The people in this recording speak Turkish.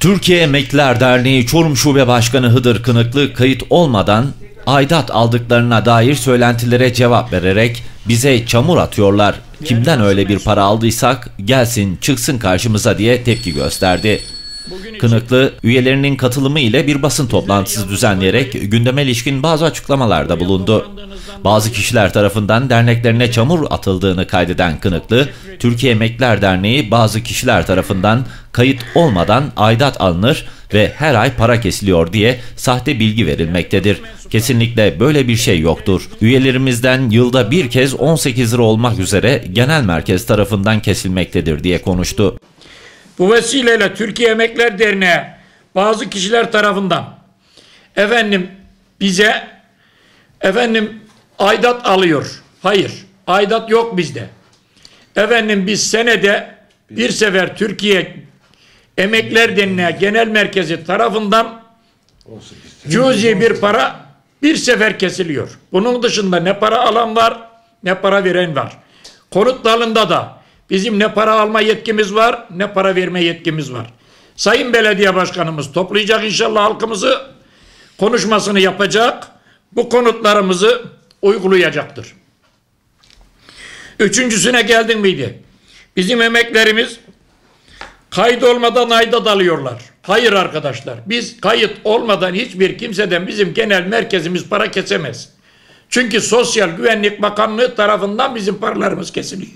Türkiye Emekliler Derneği Çorum Şube Başkanı Hıdır Kınıklı kayıt olmadan aidat aldıklarına dair söylentilere cevap vererek bize çamur atıyorlar. Kimden öyle bir para aldıysak gelsin çıksın karşımıza diye tepki gösterdi. Kınıklı üyelerinin katılımı ile bir basın toplantısı düzenleyerek gündeme ilişkin bazı açıklamalarda bulundu. Bazı kişiler tarafından derneklerine çamur atıldığını kaydeden Kınıklı, Türkiye Emekliler Derneği bazı kişiler tarafından kayıt olmadan aidat alınır ve her ay para kesiliyor diye sahte bilgi verilmektedir. Kesinlikle böyle bir şey yoktur. Üyelerimizden yılda bir kez 18 lira olmak üzere genel merkez tarafından kesilmektedir diye konuştu. Bu vesileyle Türkiye Emekler Derneği bazı kişiler tarafından efendim bize efendim aidat alıyor. Hayır. Aidat yok bizde. Efendim biz senede bir sefer Türkiye Emekler Derneği Genel Merkezi tarafından cüzi bir para bir sefer kesiliyor. Bunun dışında ne para alan var ne para veren var. Konut dalında da bizim ne para alma yetkimiz var ne para verme yetkimiz var. Sayın Belediye Başkanımız toplayacak inşallah halkımızı konuşmasını yapacak. Bu konutlarımızı uygulayacaktır. Üçüncüsüne geldin miydi? Bizim emeklerimiz kayıt olmadan aidat alıyorlar. Hayır arkadaşlar biz kayıt olmadan hiçbir kimseden bizim genel merkezimiz para kesemez. Çünkü Sosyal Güvenlik Bakanlığı tarafından bizim paralarımız kesiliyor.